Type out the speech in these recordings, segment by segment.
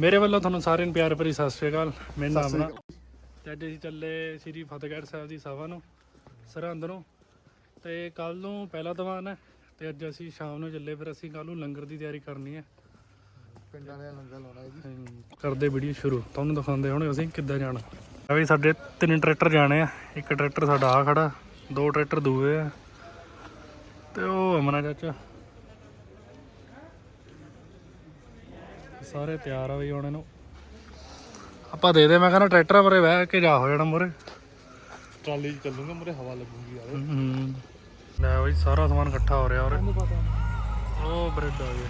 ਮੇਰੇ ਵੱਲੋਂ ਤੁਹਾਨੂੰ ਸਾਰਿਆਂ ਨੂੰ ਪਿਆਰ ਭਰੀ ਸਤਿ ਸ਼੍ਰੀ ਅਕਾਲ। ਮੇਰਾ ਨਾਮ ਨਾ ਤੇ ਅੱਜ ਅਸੀਂ ਚੱਲੇ ਸ੍ਰੀ ਫਤਿਹਗੜ੍ਹ ਸਾਹਿਬ ਦੀ ਸਭਾ ਨੂੰ ਸਰਹੰਦ ਨੂੰ। ਤੇ ਕੱਲ ਨੂੰ ਪਹਿਲਾ ਦੀਵਾਨ ਹੈ ਤੇ ਅੱਜ ਅਸੀਂ ਸ਼ਾਮ ਨੂੰ ਚੱਲੇ ਫਿਰ ਅਸੀਂ ਕੱਲ ਨੂੰ ਲੰਗਰ ਦੀ ਤਿਆਰੀ ਕਰਨੀ ਹੈ। ਪਿੰਡਾਂ ਦੇ ਲੰਗਰ ਲਾਉਣਾ ਹੈ ਜੀ। ਕਰਦੇ ਵੀਡੀਓ ਸ਼ੁਰੂ ਤੁਹਾਨੂੰ ਦਿਖਾਉਂਦੇ ਹੁਣ ਅਸੀਂ ਕਿੱਦਾਂ ਜਾਣਾ। ਆ ਵੀ ਸਾਡੇ ਤਿੰਨ ਟਰੈਕਟਰ ਜਾਣੇ ਆ ਇੱਕ ਟਰੈਕਟਰ ਸਾਡਾ ਆ ਖੜਾ ਦੋ ਟਰੈਕਟਰ ਦੂਏ ਆ। ਤੇ ਉਹ ਅਮਨਾ ਚਾਚਾ। ਸਾਰੇ ਤਿਆਰ ਆ ਬਈ ਆਉਣੇ ਨੂੰ ਆਪਾਂ ਦੇ ਦੇ ਮੈਂ ਕਹਿੰਦਾ ਟਰੈਕਟਰਾਂ ਪਰੇ ਬਹਿ ਕੇ ਜਾ ਹੋ ਜਾਣਾ ਮੂਰੇ ਟਰਾਲੀ 'ਚ ਚੱਲੂਗਾ ਮੁਰੇ ਹਵਾ ਲੱਗੂਗੀ ਯਾਰ। ਲੈ ਬਈ ਸਾਰਾ ਸਮਾਨ ਇਕੱਠਾ ਹੋ ਰਿਹਾ ਔਰ ਉਹ ਬ੍ਰੈਡ ਆ ਗਿਆ।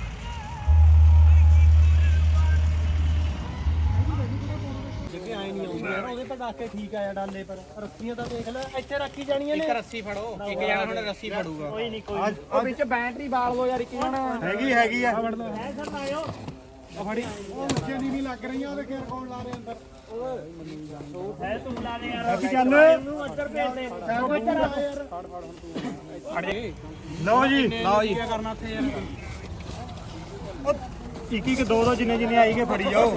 ਆਏ ਨਹੀਂ ਆਉਂਦੀ ਯਾਰ ਉਹਦੇ ਤਾਂ ਡਾਕੇ ਠੀਕ ਆਇਆ ਡਾਲੇ ਪਰ। ਰੱਸੀਆਂ ਤਾਂ ਦੇਖ ਲੈ ਇੱਥੇ ਰੱਖੀ ਜਾਣੀਆਂ ਨੇ। ਇੱਕ ਰੱਸੀ ਫੜੋ ਇੱਕ ਜਣਾ ਹੁਣ ਰੱਸੀ ਫੜੂਗਾ। ਕੋਈ ਨਹੀਂ ਕੋਈ ਉਹ ਵਿੱਚ ਬੈਟਰੀ ਬਾਲ ਲੋ ਯਾਰ ਇੱਕ ਜਣਾ। ਹੈਗੀ ਹੈਗੀ ਆ। ਹੈ ਸਰ ਆਇਓ ਉਹ ਫੜੀ। ਉਹ ਉੱਚੇ ਨਹੀਂ ਲੱਗ ਰਹੀਆਂ ਉਹਦੇ ਖੇਰ ਕੌਣ ਲਾ ਰਿਹਾ ਅੰਦਰ। ਹੈ ਤੂੰ ਲਾ ਦੇ ਯਾਰ ਅਸੀਂ ਚੱਲ ਇਹਨੂੰ ਅੰਦਰ ਭੇਜ ਦੇ ਇੱਧਰ ਆ। ਫੜ ਦੇ। ਲਓ ਜੀ ਲਓ ਜੀ। ਕੀ ਕਰਨਾ ਇੱਥੇ ਯਾਰ। ਇੱਕ ਇੱਕ ਦੋ ਦੋ ਜਿੰਨੇ ਜਿੰਨੇ ਆਈਗੇ ਫੜੀ ਜਾਓ।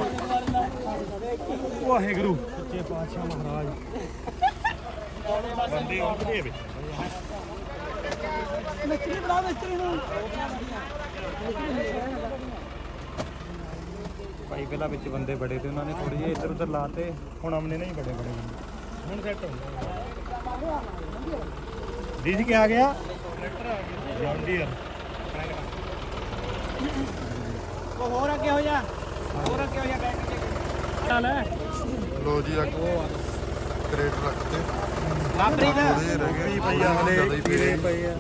ਵਾਹਿਗੁਰੂ। ਸੱਚੇ ਪਾਤਸ਼ਾਹ ਮਹਾਰਾਜ। ਬੰਦੇ ਆਉਂਦੇ ਵੇ ਮਿਸਤਰੀ ਬਣਾ ਮਿਸਤਰੀ ਨੂੰ। ਭਾਈ ਪਹਿਲਾਂ ਵਿੱਚ ਬੰਦੇ ਬੜੇ ਤੇ ਉਹਨਾਂ ਨੇ ਥੋੜੀ ਜਿਹੀ ਇੱਧਰ ਉੱਧਰ ਲਾਤੇ ਹੁਣ ਅਮਨੇ ਨਹੀਂ ਬੜੇ ਬੜੇ ਬੰਦੇ। ਹੁਣ ਸੈੱਟ ਹੋ ਗਿਆ। ਦੀਦੀ ਕੀ ਆ ਗਿਆ? ਟਰੈਕਟਰ ਆ ਗਿਆ ਜੌਂਡੀਅਰ ਉਹ ਹੋਰ ਅੱਗੇ ਹੋ ਜਾ। ਹੋਰ ਅੱਗੇ ਹੋ ਜਾ ਬੈਠ ਕੇ। ਚੱਲ। ਲੋ ਜੀ ਅੱਗ ਕਰੇਟ ਰੱਖਤੇ ਲਾਪਰੀ ਦਾ ਉਹਦੇ ਰਹਿ ਗਏ ਵੀ ਪਈ ਆ ਹਲੇ ਪੀਰੇ ਪਏ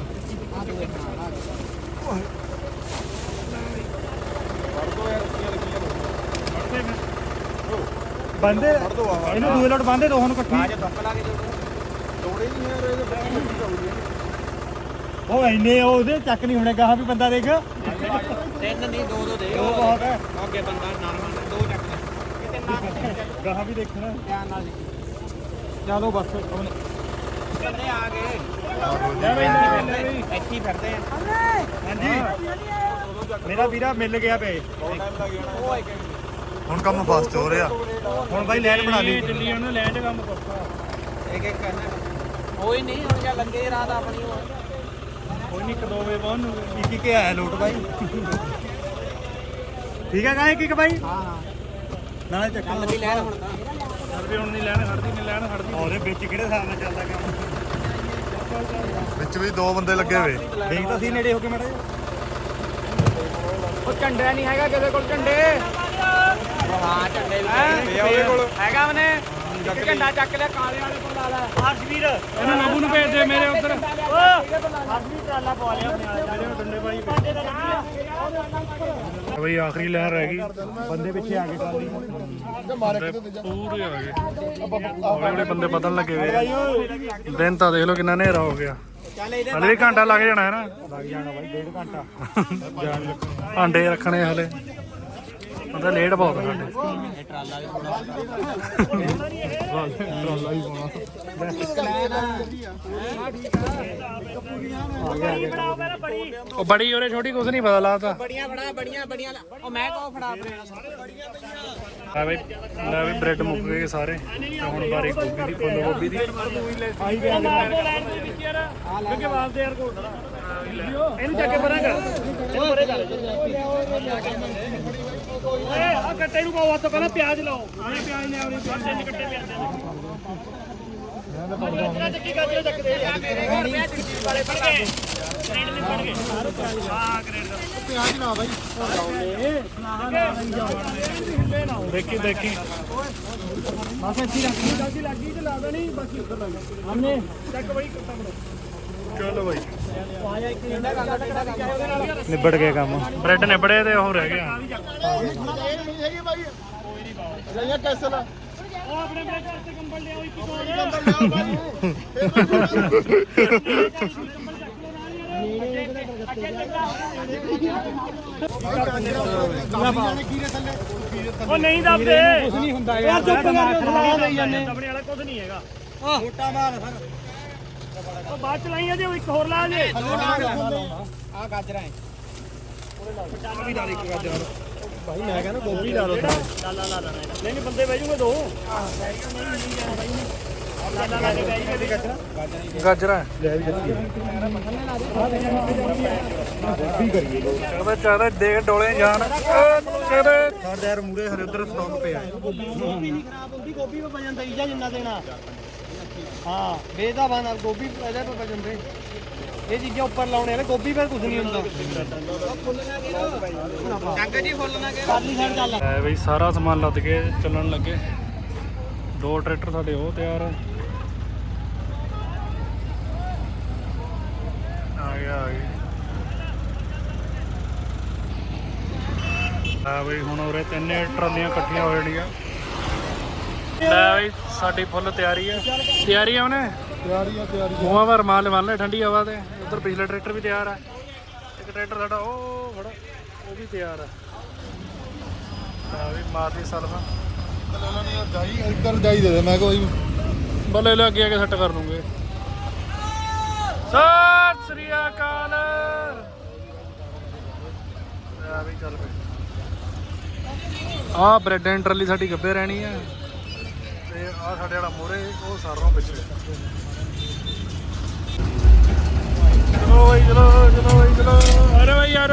ਬੰਦੇ ਇਹਨੂੰ ਦੂਏ ਲੋਟ ਬੰਦੇ ਦੋਹਾਂ ਨੂੰ ਇਕੱਠੀ। ਉਹ ਇੰਨੇ ਉਹ ਉਹਦੇ ਚੱਕ ਨਹੀਂ ਹੋਣੇ ਗਾਹਾਂ ਵੀ ਬੰਦਾ ਦੇਖ। ਤਿੰਨ ਨਹੀਂ ਦੋ ਦੋ। ਦੇ ਉਹ ਬਹੁਤ ਹੈ। ਅੱਗੇ ਬੰਦਾ ਨਾਰਮਲ ਦੋ ਚੱਕ ਲੈ। ਕਿਤੇ ਨਾ ਗਾਹਾਂ ਵੀ ਦੇਖਣਾ। ਧਿਆਨ ਨਾਲ ਚਲੋ ਬਸ। ਕੰਨੇ ਆ ਗਏ। ਇੱਥੇ ਹੀ ਫਿਰਦੇ ਆ। ਹਾਂਜੀ। ਮੇਰਾ ਵੀਰਾ ਮਿਲ ਗਿਆ ਪਏ। ਹੁਣ ਕੰਮ ਫਾਸਟ ਹੋ ਰਿਹਾ। ਹੁਣ ਬਾਈ ਲੈਣ ਬਣਾ ਲਈ। ਦਿੱਲੀ ਉਹਨੂੰ ਲੈ ਜਾ ਕੰਮ ਕਰਤਾ। ਇੱਕ ਇੱਕ ਕਰਨਾ। ਕੋਈ ਨਹੀਂ ਹੁਣ ਜਾਂ ਲੱਗੇ ਰਾਤ ਆਪਣੀ ਉਹ ਕੋਈ ਨਹੀਂ ਕਦੋਂ ਵੇ ਬਾਹਨ ਨੂੰ। ਇੱਕ ਇੱਕ ਆਇਆ ਲੋਟ ਬਾਈ। ਠੀਕ ਹੈ ਗਾਇ ਇੱਕ ਇੱਕ ਬਾਈ? ਹਾਂ ਹਾਂ। ਨਾਲੇ ਚੱਕ ਚੱਲ ਵੀ ਲੈਣ ਹੁਣ ਤਾਂ। ਖੜਦੀ ਹੁਣ ਨਹੀਂ ਲੈਣ ਖੜਦੀ ਨਹੀਂ ਲੈਣ ਖੜਦੀ ਉਹਦੇ ਵਿੱਚ ਕਿਹੜੇ ਹਿਸਾਬ ਨਾਲ ਚੱਲਦਾ ਕੰਮ? ਵਿੱਚ ਵੀ ਦੋ ਬੰਦੇ ਲੱਗੇ ਹੋਏ। ਦੇਖ ਤਾਂ ਸੀ ਨੇੜੇ ਹੋ ਕੇ ਮੜਾ ਉਹ ਝੰਡਾ ਨਹੀਂ ਹੈਗਾ ਕਿਸੇ ਕੋਲ ਝੰਡੇ। ਹਾਂ ਝੰਡੇ ਵੀ ਉਹਦੇ ਕੋਲ ਹੈਗਾ ਉਹਨੇ। ਇੱਕ ਝੰਡਾ ਚੱਕ ਲਿਆ ਕਾਲੇ ਵਾਲੇ ਕੋਲ ਲਾ ਲੈ। ਹਰਸ਼ਵੀਰ। ਇਹਨਾਂ ਨਬੂ ਨੂੰ ਭੇਜ ਦੇ ਮੇਰੇ ਉੱਧਰ। ਹਰਸ਼ਵੀਰ ਟਰਾਲਾ ਪਵਾ ਲਿਆ ਆਪਣੇ ਆ ਜਿਹੜੇ ਡੰਡੇ ਬਾਈ ਬਈ ਆਖਰੀ ਲਹਿਰ ਰਹਿ ਗਈ। ਬੰਦੇ ਪਿੱਛੇ ਆ ਗਏ ਟਰਾਲੀ ਪੂਰੇ ਆ ਗਏ ਹੌਲੇ ਹੌਲੇ ਬੰਦੇ ਬਦਲਣ ਲੱਗੇ ਵੇ। ਦਿਨ ਤਾਂ ਦੇਖ ਲਓ ਕਿੰਨਾ ਹਨੇਰਾ ਹੋ ਗਿਆ। ਹਲੇ ਘੰਟਾ ਲੱਗ ਜਾਣਾ ਹੈ ਨਾ। ਲੱਗ ਜਾਣਾ ਬਾਈ ਡੇਢ ਘੰਟਾ। ਭਾਂਡੇ ਰੱਖਣੇ ਹਲੇ। ਉਹਦਾ ਲੇਟ ਬਹੁਤ ਸਾਡੇ। ਟਰਾਲਾ ਵੀ ਥੋੜਾ ਉਹ ਬੜੀ ਉਹਨੇ ਛੋਟੀ, ਕੁਛ ਨਹੀਂ ਪਤਾ ਲਾਤਾ ਬੜੀਆਂ ਫੜਾ ਬੜੀਆਂ ਬੜੀਆਂ ਉਹ ਮੈਂ ਕੋ ਫੜਾ ਆ ਬਈ ਲੈ ਵੀ ਬ੍ਰੈਡ ਮੁੱਕ ਗਏ ਸਾਰੇ। ਤੇ ਹੁਣ ਬਾਰੀ ਗੋਭੀ ਦੀ, ਫੁੱਲ ਗੋਭੀ ਦੀ। ਆਈ ਗਿਆ ਇਹਨੂੰ ਚੱਕ ਕੇ ਪਰਾਂ ਕਰ ਇਹਨੂੰ ਪਰੇ ਕਰ। ਓਏ ਆ ਕੱਟੇ ਨੂੰ ਪਾਓ ਹੱਥ ਪਹਿਲਾਂ ਪਿਆਜ਼ ਲਾਓ। ਆਣੇ ਪਿਆਜ਼ ਨੇ ਆਉਣੇ ਪਿਆਜ਼ ਤਿੰਨ ਕੱਟੇ ਪਿਆਜ਼ ਦੇ ਚੱਕੀ ਗਾਜਰ ਚੱਕਦੇ ਆ। ਮੇਰੇ ਘਰ ਪਿਆ ਚਿੱਟੀ ਵਾਲੇ ਫੜ ਗਏ ਗ੍ਰੇਡ ਨਹੀਂ ਫੜ ਗਏ ਹਾਂ ਗ੍ਰੇਡ ਦਾ। ਪਿਆਜ ਨਾ ਬਾਈ। ਦੇਖੀ ਦੇਖੀ। ਬਸ ਇੱਥੇ ਰੱਖੀ। ਜਲਦੀ ਲੱਗੀ ਤੇ ਲਾ ਦੇਣੀ ਬਾਕੀ ਉੱਧਰ ਲੱਗ ਹਮਨੇ ਚੱਕ ਬਈ ਕੁੱਤਾ ਬੜੋ ਚਲੋ ਬਾਈ ਨਿਬੜ ਗਿਆ ਕੰਮ। ਬ੍ਰੈਡ ਨਿਬੜੇ ਤੇ ਉਹ ਰਹਿ ਗਿਆ। ਉਹ ਆਪਣੇ ਮੇਰੇ ਘਰ ਤੇ ਕੰਬਲ ਲਿਆਓ ਇੱਕ ਦੋ ਉਹ ਨਹੀਂ ਦੱਬਦੇ ਕੁਝ ਨਹੀਂ ਹੁੰਦਾ ਯਾਰ ਚੁੱਪ ਕਰ ਜਾਂਦੇ ਦੱਬਣੇ ਵਾਲਾ ਕੁਝ ਨਹੀਂ ਹੈਗਾ। ਮੋਟਾ ਮਾਲ ਸਰ ਉਹ ਬਾਅਦ ਚ ਲਾਈ ਜੇ ਇੱਕ ਹੋਰ ਲਾ ਜੇ ਆ। ਗਾਜਰਾਂ ਹੈ। ਵੀ ਨਾਲ ਇੱਕ ਗੱਜ ਨਾਲ ਭਾਈ ਮੈਂ ਕਹਿੰਦਾ ਗੋਭੀ ਲਾ ਲਓ। ਲਾ ਲਾ ਲਾ ਨਹੀਂ ਨਹੀਂ ਬੰਦੇ ਬਹਿ ਜੂਗੇ ਦੋ। ਗਾਜਰਾਂ। ਕਹਿੰਦਾ ਚਾਹਦਾ ਦੇਖ ਡੋਲੇ ਜਾਣ। ਕਹਿੰਦੇ ਸਾਡੇ ਯਾਰ ਮੂਰੇ ਹਰੇ ਉਧਰ ਸਟਾਕ ਪਿਆ ਗੋਭੀ ਨਹੀਂ ਖਰਾਬ ਹੁੰਦੀ ਗੋਭੀ ਵਜਨ ਦਈ ਜਾ ਜਿੰਨਾ ਦੇਣਾ। ਹਾਂ ਵੇਦਾ ਬਣਾ ਗੋਭੀ ਇਹਦੇ ਪੇ ਵਜਨ ਦੇ ਇਹ ਚੀਜ਼ਾਂ ਉੱਪਰ ਲਾਉਣੇ ਨੇ ਗੋਭੀ ਪਰ ਕੁਝ ਨਹੀਂ ਹੁੰਦਾ। ਟੰਗ ਜੀ ਫੁੱਲ ਨਾ ਕੇ ਪਰਲੀ ਸਾਈਡ ਚੱਲ। ਐ ਬਈ ਸਾਰਾ ਸਮਾਨ ਲੱਦ ਕੇ ਚੱਲਣ ਲੱਗੇ। ਦੋ ਟਰੈਕਟਰ ਸਾਡੇ ਉਹ ਤਿਆਰ ਆ। ਆ ਗਿਆ ਆ ਗਿਆ। ਆ ਬਈ ਹੁਣ ਉਰੇ ਤਿੰਨੇ ਟਰਾਲੀਆਂ ਇਕੱਠੀਆਂ ਹੋ ਜਾਣੀਆਂ। ਲੈ ਬਈ ਸਾਡੀ ਫੁੱਲ ਤਿਆਰੀ ਆ। ਤਿਆਰੀ ਆ ਉਹਨੇ? ਤਿਆਰੀ ਆ ਤਿਆਰੀ ਮੂੰਹਾਂ ਭਰ ਮਾਲ ਬੰਨ ਲੈ ਠੰਡੀ ਹਵਾ ਤੇ। ਉਧਰ ਪਿਛਲਾ ਟਰੈਕਟਰ ਵੀ ਤਿਆਰ ਆ। ਇੱਕ ਟਰੈਕਟਰ ਸਾਡਾ ਉਹ ਖੜਾ ਉਹ ਵੀ ਤਿਆਰ ਆ। ਆ ਵੀ ਮਾਰਦੀ ਸਲਫਾ। ਉਹਨਾਂ ਨੇ ਜਾਈ ਇੱਧਰ ਜਾਈ ਦੇ ਦੇ ਮੈਂ ਕੋਈ ਬੱਲੇ ਲੈ ਅੱਗੇ ਆ ਕੇ ਸੈੱਟ ਕਰ ਦੂੰਗੇ। ਸਤਿ ਸ੍ਰੀ ਅਕਾਲ। ਆ ਵੀ ਚੱਲ ਪਏ ਆ ਬ੍ਰੈਡ ਐਂਡ ਟਰਲੀ ਸਾਡੀ ਗੱਬੇ ਰਹਿਣੀ ਆ। ਆ ਸਾਡੇ ਵਾਲਾ ਮੋਰੇ ਉਹ ਸਾਰੋਂ ਪਿੱਛੇ। ਚਲੋ ਬਈ ਚਲੋ ਚਲੋ ਬਈ ਚਲੋ। ਅਰੇ ਬਈ ਯਾਰ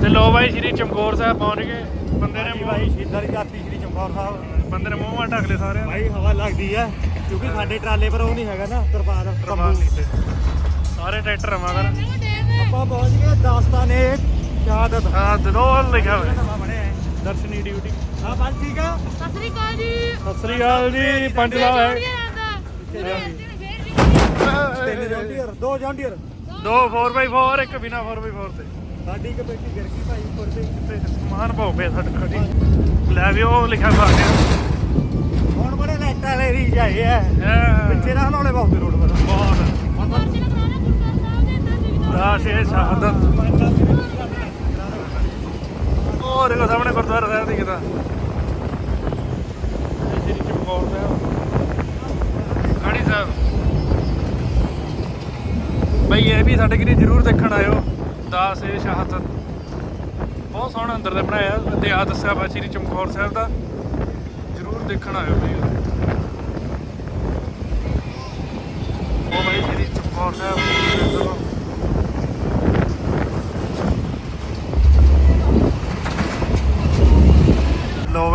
ਤੇ ਲੋ ਬਾਈ ਸ਼੍ਰੀ ਚਮਕੌਰ ਸਾਹਿਬ ਪਹੁੰਚ ਗਏ। ਬੰਦੇ ਨੇ ਭਾਈ ਮੂੰਹ ਭਾਈ ਸ਼ੀਦਾਂ ਦੀ ਜਾਤੀ ਸ਼੍ਰੀ ਚਮਕੌਰ ਸਾਹਿਬ। ਬੰਦੇ ਨੇ ਮੂੰਹ ਮਾਂ ਢੱਕ ਲਏ ਸਾਰਿਆਂ ਨੇ ਭਾਈ ਹਵਾ ਲੱਗਦੀ ਹੈ ਕਿਉਂਕਿ ਸਾਡੇ ਟਰਾਲੇ ਪਰ ਉਹ ਨਹੀਂ ਹੈਗਾ ਨਾ ਤਰਪਾਲ ਪ੍ਰਮਾਣ ਨਹੀਂ ਤੇ ਸਾਰੇ ਟਰੈਕਟਰ ਆ ਮਗਰ ਆਪਾਂ ਪਹੁੰਚ ਗਏ ਦਾਸਤਾਨੇ ਸ਼ਹਾਦਤ ਹਾਂ ਦਿਨੋਂ ਲਿਖਿਆ ਹੋਇਆ। ਦਰਸ਼ਨੀ ਡਿਊਟੀ। ਹਾਂ ਬਸ ਠੀਕ ਆ? ਸਤਿ ਸ੍ਰੀ ਅਕਾਲ ਜੀ ਸਤਿ ਸ੍ਰੀ ਅਕਾਲ ਜੀ ਪੰਜ ਲਾ ਹੈ ਤਿੰਨ ਜੌਂਡੀਅਰ ਦੋ ਜੌਂਡੀਅਰ। ਦੋ 4x4 ਇੱਕ ਬਿਨਾ 4x4 ਤੇ। ਸਾਡੀ ਕਮੇਟੀ ਗਿਰ ਗਈ ਭਾਈ ਉੱਪਰ ਤੇ। ਤੇ ਸਮਾਨ ਪਾਉ ਪਿਆ ਸਾਡੇ ਖੜੀ। ਲੈ ਵੀ ਉਹ ਲਿਖਿਆ ਸਾਡੇ। ਹੁਣ ਬੜੇ ਲਾਈਟ ਵਾਲੇ ਰੀ ਜਾਏ ਐ ਪਿੱਛੇ ਨਾ ਹਲਾਉਣੇ ਬਹੁਤ ਰੋਡ ਪਰ। ਬਹੁਤ। ਦਾਸ ਇਹ ਸ਼ਹਾਦਤ। ਉਹ ਦੇਖੋ ਸਾਹਮਣੇ ਗੁਰਦੁਆਰਾ ਸਾਹਿਬ ਦੀ ਕਿਤਾ ਸ੍ਰੀ ਚਮਕੌਰ ਸਾਹਿਬ। ਖਾੜੀ ਸਾਹਿਬ। ਬਈ ਇਹ ਵੀ ਸਾਡੇ ਕਿਰੀ ਜ਼ਰੂਰ ਦੇਖਣ ਆਇਓ। ਦਾਸ ਇਹ ਸ਼ਹਾਦਤ। ਬਹੁਤ ਸੋਹਣਾ ਅੰਦਰ ਦੇ ਬਣਾਇਆ। ਇਤਿਹਾਸ ਦੱਸਿਆ ਵਾ ਸ੍ਰੀ ਚਮਕੌਰ ਸਾਹਿਬ ਦਾ। ਜ਼ਰੂਰ ਦੇਖਣ ਆਇਓ ਬਈ। ਉਹ ਬਈ ਸ੍ਰੀ ਚਮਕੌਰ ਸਾਹਿਬ।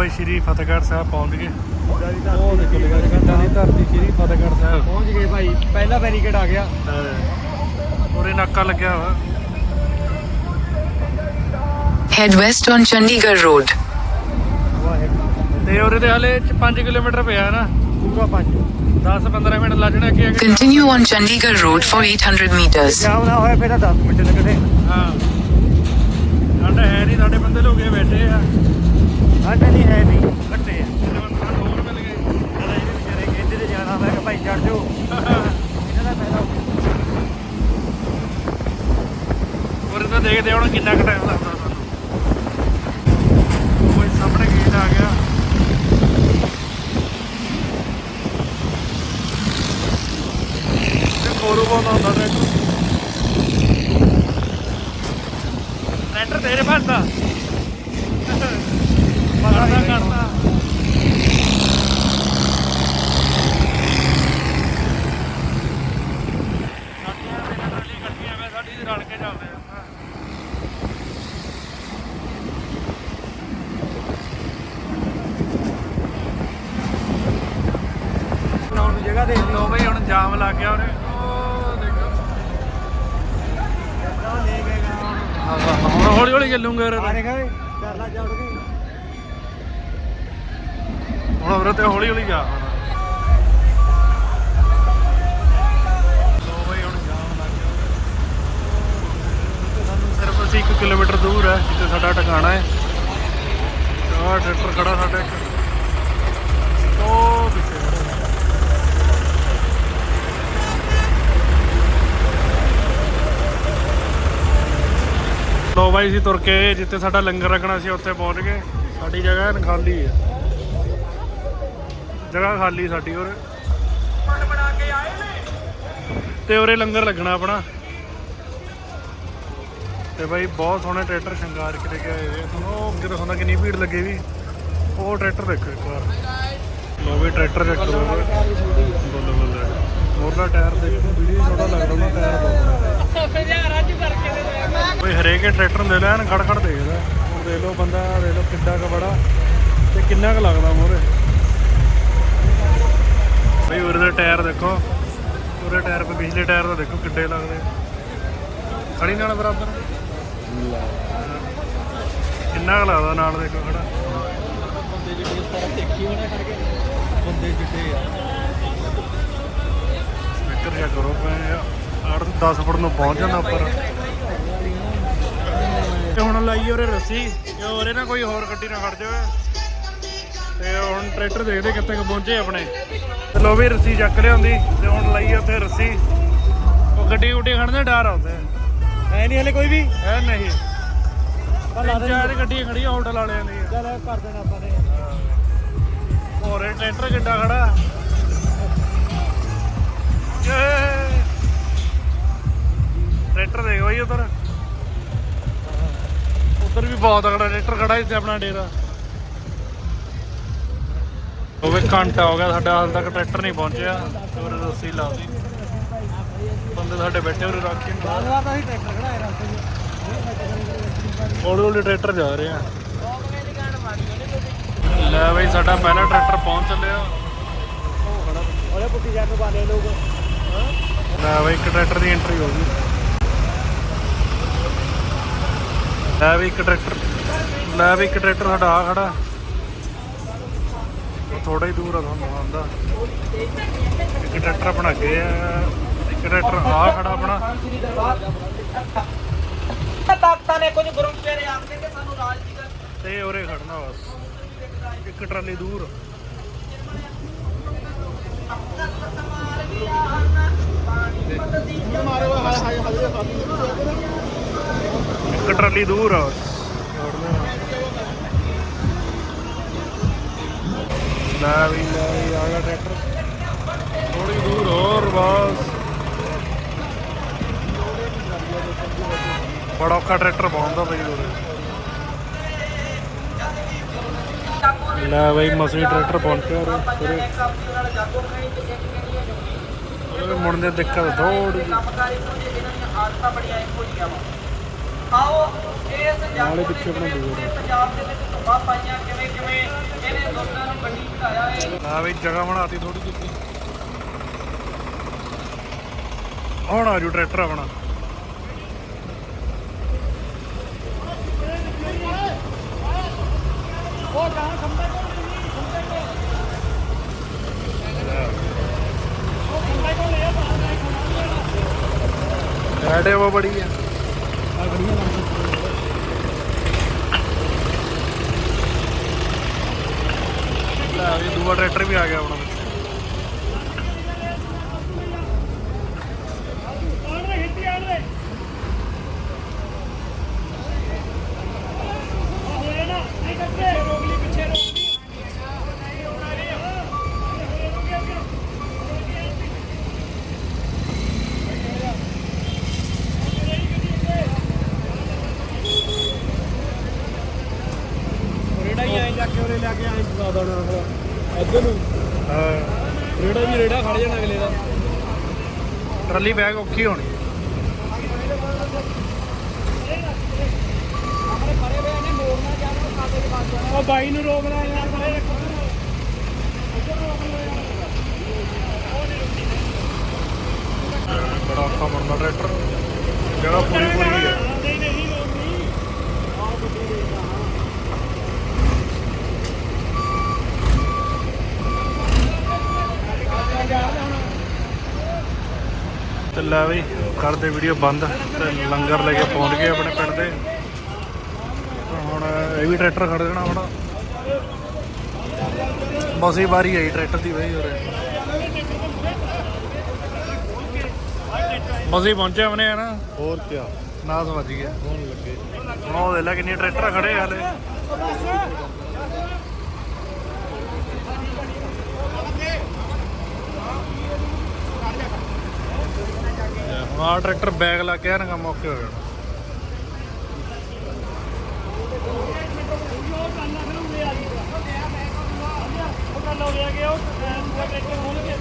ਬਈ ਸ਼੍ਰੀ ਫਤਿਹਗੜ੍ਹ ਸਾਹਿਬ ਪਹੁੰਚ ਗਏ। ਉਹ ਦੇਖੋ ਲਗਾ ਘੰਟਾ ਦੀ ਧਰਤੀ ਸ਼੍ਰੀ ਫਤਿਹਗੜ੍ਹ ਸਾਹਿਬ ਪਹੁੰਚ ਗਏ ਭਾਈ। ਪਹਿਲਾ ਬੈਰੀਕੇਡ ਆ ਗਿਆ। ਉਰੇ ਨਾਕਾ ਲੱਗਿਆ ਵਾ। Head west on Chandigarh Road. ਤੇ ਉਰੇ ਹਲੇ 5 ਕਿਲੋਮੀਟਰ ਪਿਆ ਨਾ। ਪੂਰਾ ਪੰਜ। 10-15 ਮਿੰਟ ਲੱਗਣੇ ਅੱਗੇ ਅੱਗੇ। Continue on Chandigarh Road for 800 meters. ਜਾਮ ਨਾ ਹੋਇਆ ਫਿਰ ਤਾਂ 10 ਮਿੰਟ ਲੱਗਦੇ ਹਾਂ। ਸਾਡਾ ਹੈ ਨਹੀਂ ਸਾਡੇ ਬੰਦੇ ਲੋਕੇ ਬੈਠੇ ਆ। ਸਾਡੇ ਨਹੀਂ ਹੈ ਨਹੀਂ ਘੱਟੇ ਆ। ਹੋਰ ਮਿਲ ਗਏ ਚਲੋ ਇਹ ਵਿਚਾਰੇ ਕਹਿੰਦੇ ਤੇ ਜਾਣਾ, ਮੈਂ ਕਿਹਾ ਭਾਈ ਚੜ ਜਾਓ। ਇਹਨਾਂ ਦਾ ਫਾਇਦਾ ਉਰੇ ਤਾਂ ਦੇਖਦੇ ਹੁਣ ਕਿੰਨਾ ਕੁ ਟਾਈਮ ਲੱਗਦਾ ਸਾਨੂੰ। ਕੋਈ ਸਾਹਮਣੇ ਗੇਟ ਆ ਗਿਆ। ਤੇ ਕੋਰੂ ਬਹੁਤ ਆਉਂਦਾ ਟਰੈਕਟਰ ਟਰੈਕਟਰ ਤੇਰੇ ਭਰਦਾ ਪਤਾ ਨਹੀਂ ਕਰਦਾ ਰਲ ਕੇ ਚੱਲਦੇ ਆ ਲਾਉਣ ਦੀ ਜਗ੍ਹਾ ਦੇ ਲੋ ਬਈ ਹੁਣ ਜਾਮ ਲੱਗ ਗਿਆ ਉਹਨੇ ਹੁਣ ਹੌਲੀ ਹੌਲੀ ਚੱਲੂਗੇ ਉਰੇ ਆ ਦੇਖਾ ਵੇ ਕਰ ਲਾ ਚੜ ਕੇ ਹੁਣ ਉਰੇ ਤੇ ਹੌਲੀ ਹੌਲੀ ਜਾ ਲੋ ਬਈ, ਹੁਣ ਜਾਮ ਸਿਰਫ ਅਸੀਂ 1 ਕਿਲੋਮੀਟਰ ਦੂਰ ਹੈ, ਜਿੱਥੇ ਸਾਡਾ ਟਿਕਾਣਾ ਹੈ। ਆਹ ਟਰੈਕਟਰ ਖੜਾ ਸਾਡੇ ਇੱਕ। ਉਹ ਪਿੱਛੇ ਲੋ ਬਾਈ, ਅਸੀਂ ਤੁਰ ਕੇ ਜਿੱਥੇ ਸਾਡਾ ਲੰਗਰ ਰੱਖਣਾ ਸੀ, ਉੱਥੇ ਪਹੁੰਚ ਗਏ। ਸਾਡੀ ਜਗ੍ਹਾ ਐਨ ਖਾਲੀ ਹੈ। ਜਗ੍ਹਾ ਖਾਲੀ ਸਾਡੀ ਹੋਰ ਤੇ ਉਰੇ ਲੰਗਰ ਲੱਗਣਾ ਆਪਣਾ। ਤੇ ਬਾਈ ਬਹੁਤ ਸੋਹਣੇ ਟਰੈਕਟਰ ਸ਼ਿੰਗਾਰ ਕੇ ਲੈ ਆਏ ਹੋਏ ਤੁਹਾਨੂੰ ਉਹ ਅੱਗੇ ਦਿਖਾਉਂਦਾ ਕਿੰਨੀ ਭੀੜ ਲੱਗੀ ਵੀ। ਉਹ ਟਰੈਕਟਰ ਦੇਖੋ ਇੱਕ ਵਾਰ। ਲੋ ਵੀ ਟਰੈਕਟਰ ਚੱਕ ਲੋ ਬੋਲ ਬੋਲ। ਮੋਰਲਾ ਟਾਇਰ ਦੇਖੋ, ਵੀਡੀਓ ਛੋਟਾ ਲੱਗਦਾ ਉਹਨਾਂ ਟਾਇਰ ਕੋਈ ਹਰੇਕ ਟਰੈਕਟਰ ਦੇ ਲੈਣ ਖੜ ਖੜ ਦੇਖਦਾ। ਹੁਣ ਦੇਖ ਲਓ ਬੰਦਾ, ਦੇਖ ਲਓ ਕਿੱਡਾ ਕੁ ਬੜਾ। ਤੇ ਕਿੰਨਾ ਕੁ ਲੱਗਦਾ ਮੋਰੇ ਬਈ ਉਰੇ ਦੇ ਟਾਇਰ ਦੇਖੋ। ਉਰੇ ਟਾਇਰ ਪੇ, ਪਿਛਲੇ ਟਾਇਰ ਦਾ ਦੇਖੋ ਕਿੱਡੇ ਲੱਗਦੇ। ਖੜੀ ਨਾਲ ਬਰਾਬਰ? ਕਿੰਨਾ ਕੁ ਲੱਗਦਾ ਨਾਲ ਦੇਖੋ ਖੜਾ? ਬੰਦੇ ਜਿਹੜੇ ਸਾਰਾ ਦੇਖੀ ਹੋਣਾ ਕਰਕੇ ਬੰਦੇ ਜਿੱਡੇ ਆ ਸਪੀਕਰ ਚੈੱਕ ਕਰੋ ਪਏ 8 10 ਫੁੱਟ ਨੂੰ ਪਹੁੰਚ ਜਾਂਦਾ ਉੱਪਰ। ਹੁਣ ਲਾਈ ਉਰੇ ਰੱਸੀ ਕਿ ਉਰੇ ਨਾ ਕੋਈ ਹੋਰ ਗੱਡੀ ਨਾ ਖੜ ਜਾਵੇ। ਤੇ ਹੁਣ ਟਰੈਕਟਰ ਦੇਖਦੇ ਕਿੱਥੇ ਕੁ ਪਹੁੰਚੇ ਆਪਣੇ। ਤੇ ਲੋ ਵੀ ਰੱਸੀ ਚੱਕ ਲਿਆਉਂਦੀ ਤੇ ਹੁਣ ਲਾਈ ਉੱਥੇ ਰੱਸੀ। ਉਹ ਗੱਡੀ ਗੁੱਡੀ ਖੜਨੇ ਡਰ ਆਉਂਦੇ ਐ ਨਹੀਂ ਹਲੇ ਕੋਈ ਵੀ? ਐ ਨਹੀਂ। ਤਿੰਨ ਚਾਰ ਗੱਡੀਆਂ ਖੜੀਆਂ ਹੋਟਲ ਵਾਲਿਆਂ ਦੀਆਂ ਚੱਲ ਕਰ ਦੇਣਾ ਆਪਾਂ ਨੇ। ਹੋਰੇ ਟਰੈਕਟਰ ਕਿੱਡਾ ਖੜਾ? ਟਰੈਕਟਰ ਦੇਖੋ ਬਈ ਉਧਰ। ਉਧਰ ਵੀ ਬਹੁਤ ਤਗੜਾ ਟਰੈਕਟਰ ਖੜਾ ਇੱਥੇ ਆਪਣਾ ਡੇਰਾ। ਉਹ ਵੀ ਘੰਟਾ ਹੋ ਗਿਆ, ਸਾਡਾ ਹਾਲ ਤੱਕ ਟਰੈਕਟਰ ਨਹੀਂ ਪਹੁੰਚਿਆ। ਹੋਰ ਰੱਸੀ ਲਾਉਂਦੀ ਬੰਦੇ ਸਾਡੇ ਬੈਠੇ ਉਰੇ ਰੱਖ ਕੇ ਬਾਰ ਹੀ ਟਰੈਕਟਰ ਖੜਾਏ ਰਸਤੇ 'ਚ ਹੌਲੀ ਹੌਲੀ ਟਰੈਕਟਰ ਜਾ ਰਹੇ। ਆ ਲੈ ਬਈ, ਸਾਡਾ ਪਹਿਲਾ ਟਰੈਕਟਰ ਪਹੁੰਚ ਚੱਲਿਆ। ਉਹਦੇ ਪੁੱਟੀ ਜਾ ਕੇ ਬਾਲੇ ਲੋਕ ਲੈ ਬਈ, ਇੱਕ ਟਰੈਕਟਰ ਦੀ ਐਂਟਰੀ ਹੋ ਗਈ। ਲੈ ਵੀ ਇੱਕ ਟਰੈਕਟਰ ਲੈ ਵੀ ਇੱਕ ਟਰੈਕਟਰ ਸਾਡਾ ਆ ਖੜਾ। ਥੋੜਾ ਹੀ ਦੂਰ ਆ ਤੁਹਾਨੂੰ ਆਂਦਾ ਇੱਕ ਟਰੈਕਟਰ ਆਪਣਾ ਅੱਗੇ ਆ ਇੱਕ ਟਰੈਕਟਰ ਆ ਖੜਾ ਆਪਣਾ। ਤਾਕਤਾਂ ਨੇ ਕੁਝ ਗੁਰਮ ਪਿਆਰੇ ਆਖਦੇ ਕਿ ਸਾਨੂੰ ਰਾਜ ਦੀ ਗੱਲ ਤੇ ਉਰੇ ਖੜਨਾ ਬਸ। ਇੱਕ ਟਰਾਲੀ ਦੂਰ। ਇੱਕ ਟਰਾਲੀ ਦੂਰ ਆ ਲੈ ਵੀ ਲੈ ਵੀ ਆ ਗਿਆ ਟਰੈਕਟਰ। ਥੋੜੀ ਦੂਰ ਹੋਰ ਬਸ। ਬੜਾ ਔਖਾ ਟਰੈਕਟਰ ਪਾਉਂਦਾ ਬਈ ਉਰੇ ਲੈ ਬਈ ਮਸਲੀ ਟਰੈਕਟਰ ਪਹੁੰਚਿਆ ਉਰੇ ਉਰੇ ਮੁੜਨ ਦੇ ਦਿੱਕਤ ਥੋੜੀ ਕੰਮਕਾਰੀ ਨੂੰ ਇਹਨਾਂ ਦੀਆਂ ਆਦਤਾਂ ਬੜੀਆਂ ਇੱਕੋ ਜਿਹੀਆਂ ਵਾ ਆਓ ਇਸ ਦੂਰ ਆ। ਪੰਜਾਬ ਦੇ ਵਿੱਚ ਧੁੱਪਾਂ ਪਾਈਆਂ ਕਿਵੇਂ ਕਿਵੇਂ? ਇਹਨੇ ਦੋਸਤਾਂ ਨੂੰ ਗੱਡੀ ਚੜਾਇਆ ਇਹ ਲੈ ਬਈ ਜਗ੍ਹਾ ਬਣਾਤੀ ਥੋੜੀ ਜਿਹੀ ਹੁਣ ਆ ਜੂ ਟਰੈਕਟਰ ਆਪਣਾ। ਐਡੇ ਉਹ ਬੜੀ ਆ। ਲੈ ਵੀ ਦੂਆ ਟਰੈਕਟਰ ਵੀ ਆ ਗਿਆ ਆਪਣਾ ਜਾ ਕੇ ਉਰੇ ਲੈ ਕੇ ਐਂ ਚਲਾ ਦੇਣਾ ਇੱਧਰ ਨੂੰ। ਹਾਂ। ਰੇੜਾ ਵੀ ਰੇੜਾ ਖੜ ਜਾਣਾ ਅਗਲੇ ਦਾ। ਟਰਾਲੀ ਬੈਗ ਔਖੀ ਹੋਣੀ। ਉਹ ਬਾਈ ਨੂੰ ਰੋਕ ਲੈ ਯਾਰ ਪਰੇ ਰੱਖੋ ਬੜਾ ਔਖਾ ਬਣਦਾ ਟਰੈਕਟਰ। ਜਗ੍ਹਾ ਪੂਰੀ ਪੂਰੀ ਹੈ ਨਹੀਂ ਨਹੀਂ ਲੋਕ ਨਹੀਂ ਤੇ ਲੈ ਬਈ ਕਰਦੇ ਵੀਡੀਓ ਬੰਦ ਤੇ ਲੰਗਰ ਲੈ ਕੇ ਪਹੁੰਚ ਗਏ ਆਪਣੇ ਪਿੰਡ ਦੇ। ਹੁਣ ਇਹ ਵੀ ਟਰੈਕਟਰ ਖੜ ਦੇਣਾ ਆਪਣਾ। ਬਸ ਹੀ ਵਾਰੀ ਆਈ ਟਰੈਕਟਰ ਦੀ ਬਈ ਉਰੇ। ਬਸ ਹੀ ਪਹੁੰਚੇ ਆਪਨੇ ਹਨਾ। ਹੋਰ ਕੀ ਨਾਸ ਵੱਜ ਗਿਆ। ਹੋਣ ਲੱਗੇ। ਹੁਣ ਉਹ ਦੇਖ ਲੈ ਕਿੰਨੇ ਟਰੈਕਟਰ ਖੜੇ ਆ ਹਲੇ ਆਹ ਟਰੈਕਟਰ ਬੈਗ ਲਾ ਕੇ ਨਾ ਕੰਮ ਹੋ ਜਾਣਾ ਉਹ ਗੱਲ ਹੋ ਗਿਆ ਕਿ ਉਹ ਟਰੈਕਟਰ ਖੋਲ ਕੇ